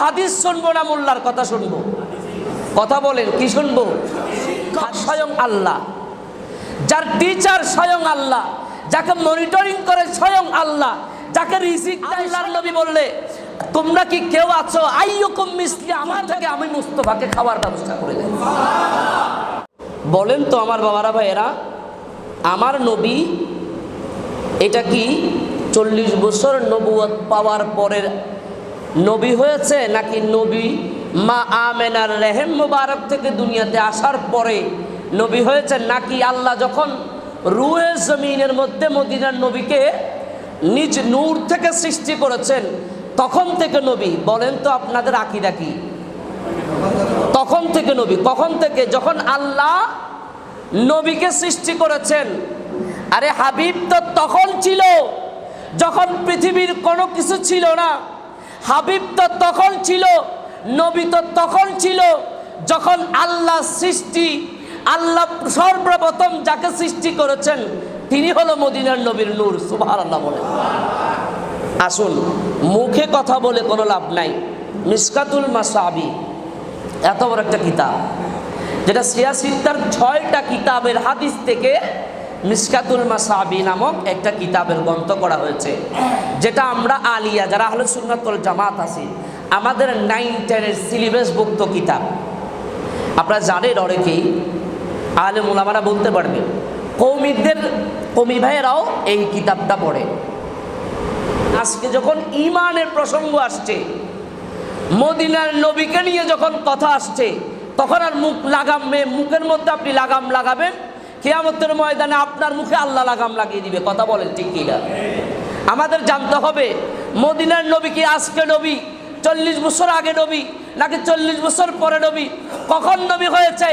হাদিস শুনব না মোল্লার কথা শুনব? কথা বলেন কি শুনব? স্বয়ং আল্লাহ। যার টিচার স্বয়ং আল্লাহ যাকে মনিটরিং করে স্বয়ং আল্লাহ যাকে রিজিক দেয় আল্লাহর নবী বললে তোমরা কি কেউ আছো? আইয়ুকুম মিসলি আমার থেকে আমি মুস্তফাকে খাওয়ার ব্যবস্থা করে দেব। বলেন তো আমার বাবারা ভাইয়েরা আমার নবী এটা কি চল্লিশ বছর নবুয়ত পাওয়ার পরের নবী হয়েছে নাকি নবী? মা আমেনার রেহেম মুবারক থেকে দুনিয়াতে আসার পরে নবী হয়েছে নাকি আল্লাহ যখন রুয়ে জমিনের মধ্যে মদিনার নবীকে নিজ নূর থেকে সৃষ্টি করেছেন, তখন থেকে নবী, বলেন তো আপনাদের আকিদা কি? তখন থেকে নবী, কখন থেকে? যখন আল্লাহ নবীকে সৃষ্টি করেছেন। আরে হাবিব তো তখন ছিল, যখন পৃথিবীর কোনো কিছু ছিল না। হাবিব তো তখন ছিল, নবী তো তখন ছিল। যখন আল্লাহ সৃষ্টি, আল্লাহ সর্বপ্রথম যাকে সৃষ্টি করেছেন, তিনি হলো মদিনার নবীর নূর সুবাহ আল্লাহ বলে আসুন, মুখে কথা বলে কোনো লাভ নাই। মিসকাতুল মাসাবি, এত বড় একটা কিতাব। যেটা সিয়াসিদ্দার ছয়টা কিতাবের হাদিস থেকে মিসকাতুল মাসাবি নামক একটা কিতাবের গ্রন্থ করা হয়েছে, যেটা আমরা আলিয়া, যারা হলো সুন্নাতুল জামাত আছি, আমাদের নাইন টেনের সিলেবাসভুক্ত কিতাব। আপনারা জানেন অনেকেই আলে মোলামারা বলতে পারবেন, কৌমিদের, কৌমি ভাইয়েরাও এই কিতাবটা পড়ে। আজকে যখন ইমানের প্রসঙ্গ আসছে, মদিনার নবীকে নিয়ে যখন কথা আসছে, তখন আর মুখ লাগাম মুখের মধ্যে আপনি লাগাম লাগাবেন কেয়ামতের ময়দানে আপনার মুখে আল্লাহ লাগাম লাগিয়ে দিবে, কথা বলেন ঠিক কিনা? আমাদের জানতে হবে, মদিনার নবী কি আজকে নবী? চল্লিশ বছর আগে নবী নাকি চল্লিশ বছর পরে নবী? কখন নবী হয়েছে?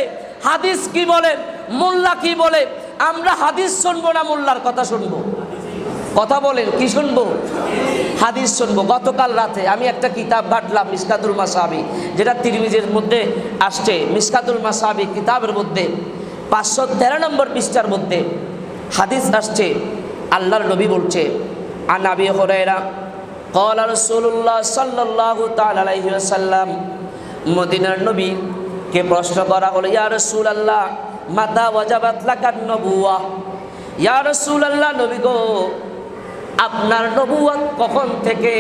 হাদিস কি বলে? মোল্লা কি বলে? আমরা হাদিস শুনব না মোল্লার কথা শুনব? কথা বলেন, কি শুনব? হাদিস শুনব। গতকাল রাতে আমি একটা কিতাব ঘাটলাম, মিসকাতুল মাসাবি, যেটা তিরমিজের মধ্যে আসছে। মিসকাতুল মাসাবি কিতাবের মধ্যে পাঁচশো তেরো নম্বর পৃষ্ঠার মধ্যে হাদিস আসছে, আল্লাহর নবী বলছে আনাবি হরেরা কল রসুল্লাহ সাল্লাহ তালাইসাল্লাম মদিনার নবী কে প্রশ্ন করা হলো, ইয়া রসুল আল্লাহ মাতা ওয়াজাবাত লাকান নবুয়া ইয়া রসুল আল্লাহ নবী গো, আপনার নবুয়াত কখন থেকে?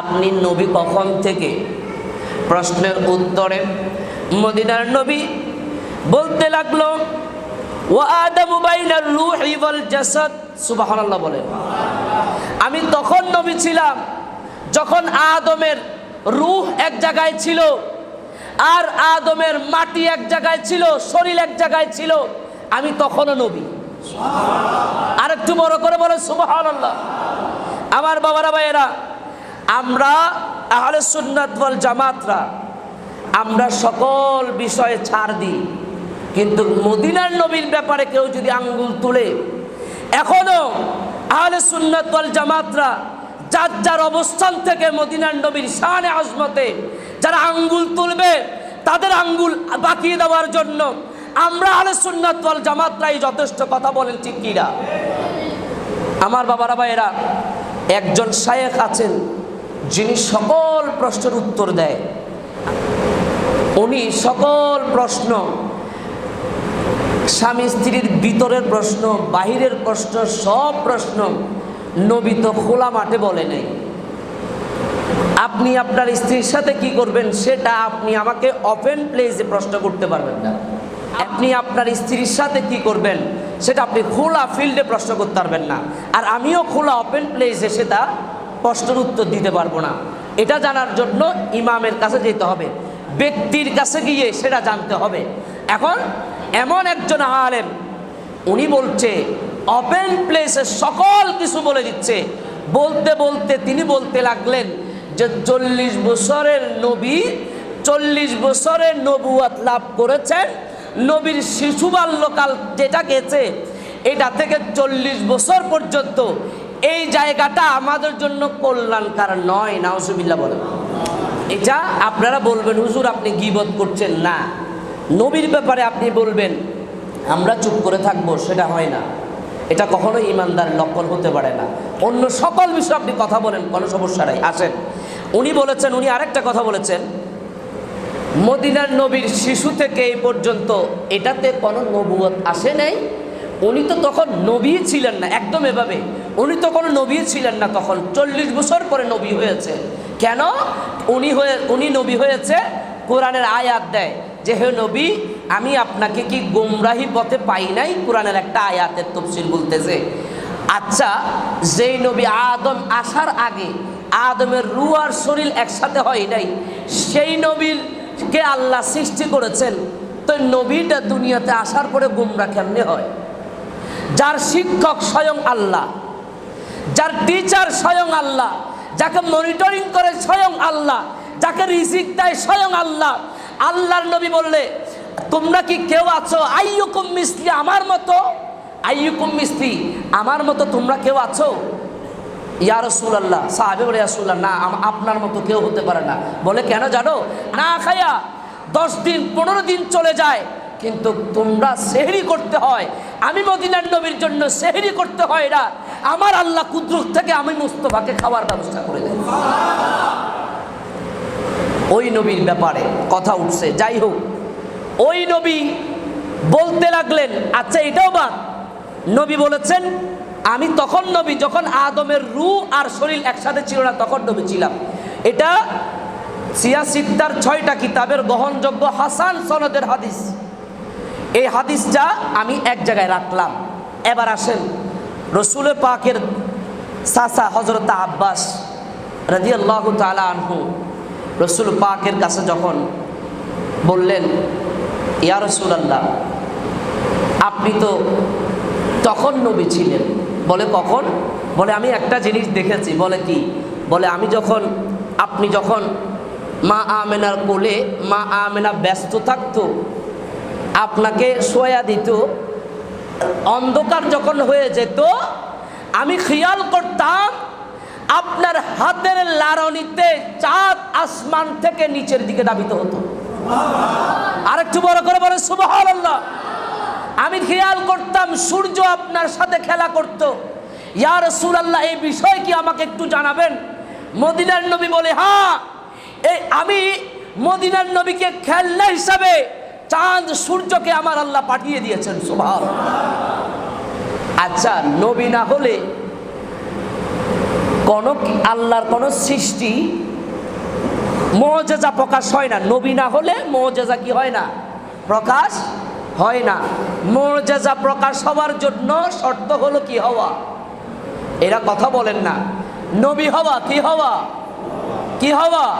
আপনি নবী কখন থেকে? প্রশ্নের উত্তরে, মদিনার নবী বলতে লাগল ও আদামু বাইনার রূহি ওয়াল জাসাদ সুবহানাল্লাহ বলেন আমি তখন নবী ছিলাম যখন আদমের রুহ এক জায়গায় ছিল আর আদমের মাটি এক জায়গায় ছিল শরীর এক জায়গায় ছিল আমি তখনও নবী। আর একটু বড় করে বলে সুবহান আমার বাবারা ভাইয়েরা আমরা আহলে সুন্নাত ওয়াল জামাতরা আমরা সকল বিষয়ে ছাড় দিই। কিন্তু মদিনার নবীর ব্যাপারে কেউ যদি আঙ্গুল তুলে, এখনও আহলে সুন্নাত ওয়াল জামাতরা যার যার অবস্থান থেকে মদিনার নবীর শানে আজমতে যারা আঙ্গুল তুলবে, তাদের আঙ্গুল বাকিয়ে দেওয়ার জন্য আমরা আলে সুন্নাত ওয়াল জামাতরাই যথেষ্ট কথা বলেন, ঠিক কিনা আমার বাবারা ভাইয়েরা, একজন শায়েখ আছেন, যিনি সকল প্রশ্নের উত্তর দেয়। উনি সকল প্রশ্ন স্বামী স্ত্রীর ভিতরের প্রশ্ন, বাহিরের প্রশ্ন, সব প্রশ্ন নবী তো খোলা মাঠে বলে নেই। আপনি আপনার স্ত্রীর সাথে কি করবেন সেটা আপনি আমাকে ওপেন প্লেসে প্রশ্ন করতে পারবেন না। আপনি আপনার স্ত্রীর সাথে কি করবেন সেটা আপনি খোলা ফিল্ডে প্রশ্ন করতে পারবেন না। আর আমিও খোলা ওপেন প্লেসে সেটা প্রশ্নের উত্তর দিতে পারব না। এটা জানার জন্য ইমামের কাছে যেতে হবে। ব্যক্তির কাছে গিয়ে সেটা জানতে হবে। এখন এমন একজন আলেম, উনি বলছে ওপেন প্লেসে সকল কিছু বলে দিচ্ছে। বলতে বলতে তিনি বলতে লাগলেন যে, চল্লিশ বছরের নবী, চল্লিশ বছরের নবুয়াত লাভ করেছেন। নবীর শিশু বাল্যকাল যেটা গেছে, এটা থেকে চল্লিশ বছর পর্যন্ত এই জায়গাটা আমাদের জন্য কল্যাণকার নয়। নাউসুবিল্লা বলেন। এটা আপনারা বলবেন, হুজুর, আপনি গিবত করছেন না। নবীর ব্যাপারে আপনি বলবেন, আমরা চুপ করে থাকব, সেটা হয় না। এটা কখনো ইমানদার লক্ষণ হতে পারে না। অন্য সকল বিষয়ে আপনি কথা বলেন, কোনো সমস্যা নাই। আসেন। উনি বলেছেন, উনি আরেকটা কথা বলেছেন, মদিনার নবীর শিশু থেকে এই পর্যন্ত এটাতে কোনো নবুয়ত আসে নাই। উনি তো তখন নবী ছিলেন না, একদম এভাবে। উনি তো কোনো নবী ছিলেন না তখন, চল্লিশ বছর পরে নবী হয়েছে। কেন? উনি হয়ে, উনি নবী হয়েছে, কোরআনের আয়াত দেয়। যে হে নবী, আমি আপনাকে কি গোমরাহি পথে পাই নাই? কোরআনের একটা আয়াতের তফসিল বলতেছে আচ্ছা যেই নবী আদম আসার আগে আদমের রু আর শরীর একসাথে হয় নাই, সেই নবীরকে আল্লাহ সৃষ্টি করেছেন, তো নবীটা দুনিয়াতে আসার পরে গুমরা কেমনে হয়? যার শিক্ষক স্বয়ং আল্লাহ, যার টিচার স্বয়ং আল্লাহ, যাকে মনিটরিং করে স্বয়ং আল্লাহ, যাকে রিজিক দেয় স্বয়ং আল্লাহ আল্লাহর নবী বললে, তোমরা কি কেউ আছো? আইয়ুকুম মিস্ত্রি আমার মতো আইয়ুকুম মিস্ত্রি আমার মতো তোমরা কেউ আছো? ইয়া রসুল্লাহ সাহাবে বলে রাসুল্লাহ না আপনার মতো কেউ হতে পারে না। বলে, কেন জানো? না খাইয়া দশ দিন, পনেরো দিন চলে যায়, কিন্তু তোমরা সেহরি করতে হয়। আমি মদিনার নবীর জন্য সেহরি করতে হয় না। আমার আল্লাহ কুদ্রুক থেকে আমি মুস্তফাকে খাওয়ার ব্যবস্থা করে দেয় ওই নবীর ব্যাপারে কথা উঠছে। যাই হোক, ওই নবী বলতে লাগলেন আচ্ছা এটাও বাদ। নবী বলেছেন, আমি তখন নবী, যখন আদমের রু আর শরীর একসাথে ছিল না, তখন নবী ছিলাম। এটা সিয়াসিদ্দার ছয়টা কিতাবের গ্রহণযোগ্য হাসান সনদের হাদিস। এই হাদিসটা আমি এক জায়গায় রাখলাম। এবার আসেন রসুল পাকের সাসা হজরত আব্বাস রাজি আল্লাহ তালা আনহু। রসুল পাকের কাছে যখন বললেন, ইয়া রসুল আল্লাহ আপনি তো তখন নবী ছিলেন। বলে, কখন? বলে, আমি একটা জিনিস দেখেছি। বলে, কি? বলে, আমি যখন, আপনি যখন মা আমেনার কোলে, মা আমেনা ব্যস্ত থাকতো, আপনাকে সোয়া দিত, অন্ধকার যখন হয়ে যেত, আমি খেয়াল করতাম আপনার হাতের লারণিতে চাঁদ আসমান থেকে নিচের দিকে দাবিত হতো। আরেকটু বড় করে বলে আল্লাহ আমি খেয়াল করতাম সূর্য আপনার সাথে খেলা করত। ইয়া রাসূলুল্লাহ, এই বিষয় কি আমাকে একটু জানাবেন? মদিনার নবী বলে হ্যাঁ এই আমি মদিনার নবীকে খেলনা হিসাবে চাঁদ সূর্যকে আমার আল্লাহ পাঠিয়ে দিয়েছেন সুবহান আচ্ছা নবী না হলে কোন আল্লাহর কোন সৃষ্টি মজেজা প্রকাশ হয় না। নবী না হলে মজেজা কি হয় না? প্রকাশ হয় না। মজেজা প্রকাশ হওয়ার জন্য শর্ত হলো কি হওয়া? এরা কথা বলেন না। নবী হওয়া কি হওয়া? কি হওয়া?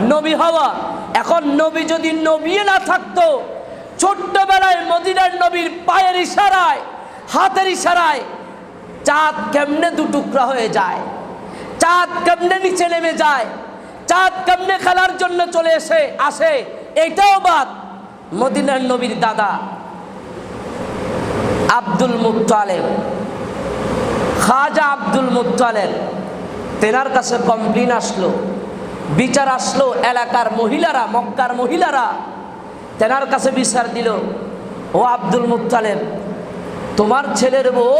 নবী হওয়া। এখন নবী যদি নবী না থাকতো, ছোট্টবেলায় মদিনার নবীর পায়ের ইশারায়, হাতের ইশারায় চাঁদ কেমনে দুটুকরা হয়ে যায়? চাঁদ কেমনে নিচে নেমে যায়? চাঁদ কেমনে খেলার জন্য চলে এসে, আসে? এটাও বাদ মদিনার নবীর দাদা আব্দুল মুতালেব খাজা আব্দুল মুতালেব তেনার কাছে কমপ্লেন আসলো, বিচার আসলো এলাকার মহিলারা, মক্কার মহিলারা। তেনার কাছে বিচার দিল, ও আব্দুল মুতালেব তোমার ছেলের বউ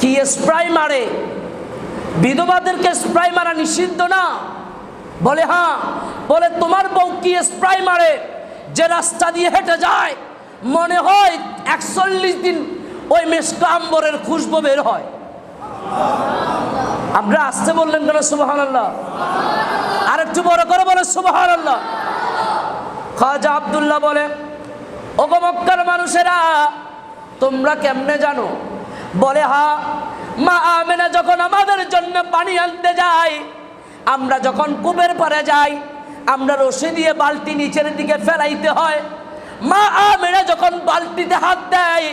কি স্প্রাই মারে? বিধবাদেরকে স্প্রাই মারা নিষিদ্ধ না। বলে হ্যাঁ বলে তোমার বউ কি স্প্রাই মারে? যে রাস্তা দিয়ে হেঁটে যায়, মনে হয় একচল্লিশ দিন ওই মেসকা আম্বরের খুশবু বের হয়। আমরা আসতে বললেন কেন সুবাহান আল্লাহ আর একটু বড় করে বলে সুবাহান আল্লাহ খাজা আবদুল্লাহ বলে, ওগো মক্কার মানুষেরা, তোমরা কেমনে জানো? বলে হা মা আমেনা যখন আমাদের জন্য পানি আনতে যায়, আমরা যখন কূপের পারে যাই, আমরা রশি দিয়ে বালতি নিচের দিকে ফেলাইতে হয়। মা আমেনা যখন বালতিতে হাত দেয়,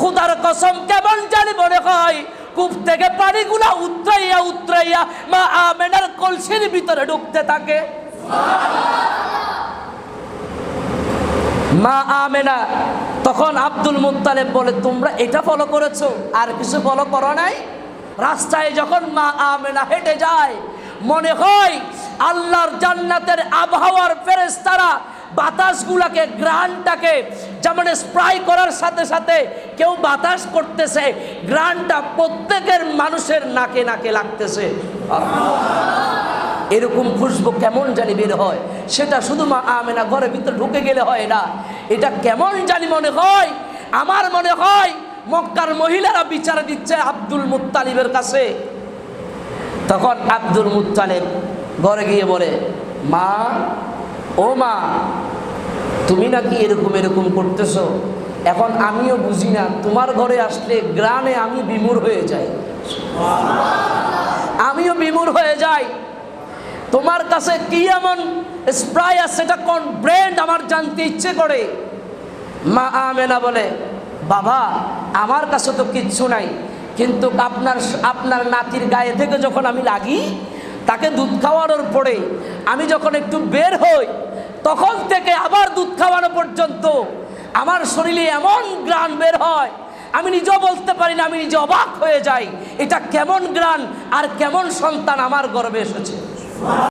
খুদার কসম কেমন জানি মনে হয়, কূপ থেকে পানিগুলা উতরাইয়া উতরাইয়া মা আমেনার কলসির ভিতরে ঢুকতে থাকে। মা আমেনা তখন আব্দুল মুত্তালেব বলে, তোমরা এটা ফলো করেছ? আর কিছু ফলো করো নাই? রাস্তায় যখন মা আমেনা হেঁটে যায়, মনে হয় আল্লাহর জান্নাতের আবহাওয়ার ফেরেশতারা বাতাসগুলাকে, গ্রানটাকে যেমন স্প্রাই করার সাথে সাথে কেউ বাতাস করতেছে, গ্রানটা প্রত্যেকের মানুষের নাকে নাকে লাগতেছে। এরকম খুশবু কেমন জানি বের হয়। সেটা শুধু মা আমেনা ঘরের ভিতরে ঢুকে গেলে হয় না। এটা কেমন জানি মনে হয়? আমার মনে হয় মক্কার মহিলারা বিচার দিচ্ছে আব্দুল মুত্তালিবের কাছে। তখন আব্দুল মুত্তালিব ঘরে গিয়ে বলে মা ও মা তুমি নাকি এরকম এরকম করতেছ? এখন আমিও বুঝি না তোমার ঘরে আসলে গ্রামে আমি বিমূর হয়ে যাই। আমিও বিমূর হয়ে যাই। তোমার কাছে কি এমন স্প্রাই আছে সেটা কোন ব্র্যান্ড আমার জানতে ইচ্ছে করে। মা আমেনা বলে, বাবা, আমার কাছে তো কিচ্ছু নাই। কিন্তু আপনার আপনার নাতির গায়ে থেকে যখন আমি লাগি, তাকে দুধ খাওয়ানোর পরে আমি যখন একটু বের হই, তখন থেকে আবার দুধ খাওয়ানো পর্যন্ত আমার শরীরে এমন গ্রান বের হয়, আমি নিজেও বলতে পারি না, আমি নিজে অবাক হয়ে যাই, এটা কেমন গ্রান আর কেমন সন্তান আমার গর্বে এসেছে।